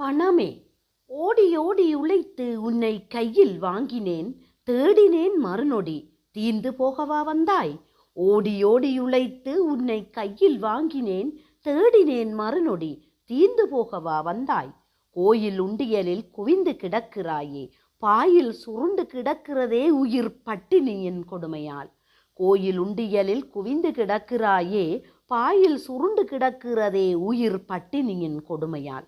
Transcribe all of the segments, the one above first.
பணமே. ஓடி ஓடி உழைத்து உன்னை கையில் வாங்கினேன். தேடினேன் மறுநொடி. தீர்ந்து போகவா வந்தாய்? ஓடி ஓடி உழைத்து உன்னை கையில் வாங்கினேன். தேடினேன் மறுநொடி. தீர்ந்து போகவா வந்தாய்? கோயில் உண்டியலில் குவிந்து கிடக்கிறாயே. பாயில் சுருண்டு கிடக்கிறதே உயிர் பட்டினியின் கொடுமையால். கோயில் உண்டியலில் குவிந்து கிடக்கிறாயே. பாயில் சுருண்டு கிடக்கிறதே உயிர் பட்டினியின் கொடுமையால்.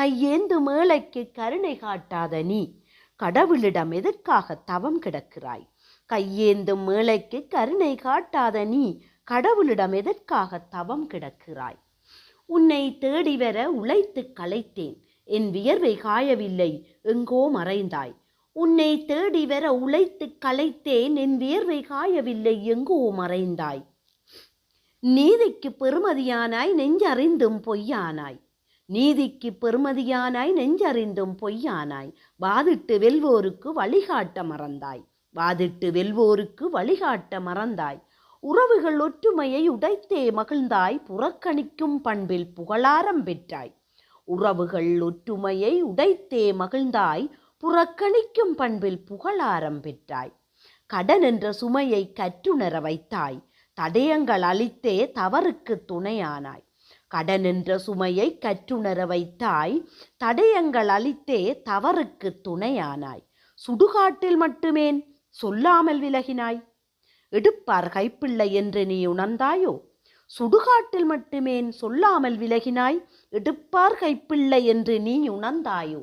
கையேந்து மேலைக்கு கருணை காட்டாத நீ. கடவுளிடம் எதற்காக தவம் கிடக்கிறாய்? கையேந்தும் மேலைக்கு கருணை காட்டாத நீ கடவுளிடம் எதற்காக தவம் கிடக்கிறாய்? உன்னை தேடி வர உழைத்து களைத்தேன். என் வியர்வை காயவில்லை. எங்கோ மறைந்தாய். உன்னை தேடி வர உழைத்து களைத்தேன். என் வியர்வை காயவில்லை. எங்கோ மறைந்தாய். நீதிக்கு பெருமதியானாய். நெஞ்சறிந்தும் பொய்யானாய். நீதிக்கு பெருமதியானாய் நெஞ்சறிந்தும் பொய்யானாய். வாதிட்டு வெல்வோருக்கு வழிகாட்ட மறந்தாய். வாதிட்டு வெல்வோருக்கு வழிகாட்ட மறந்தாய். உறவுகள் ஒற்றுமையை உடைத்தே மகிழ்ந்தாய். புறக்கணிக்கும் பண்பில் புகழாரம் பெற்றாய். உறவுகள் ஒற்றுமையை உடைத்தே மகிழ்ந்தாய். புறக்கணிக்கும் பண்பில் புகழாரம் பெற்றாய். கடன் என்ற சுமையை கற்றுணர வைத்தாய். தடயங்கள் அளித்தே தவறுக்கு துணையானாய். கடன் என்ற சுமையை கற்றுணர வைத்தாய் தடயங்கள் அளித்தே தவறுக்கு துணையானாய். சுடுகாட்டில் மட்டுமேன் சொல்லாமல் விலகினாய். எடுப்பார் கைப்பிள்ளை என்று நீ உணர்ந்தாயோ? சுடுகாட்டில் மட்டுமேன் சொல்லாமல் விலகினாய். எடுப்பார் கைப்பிள்ளை என்று நீ உணர்ந்தாயோ?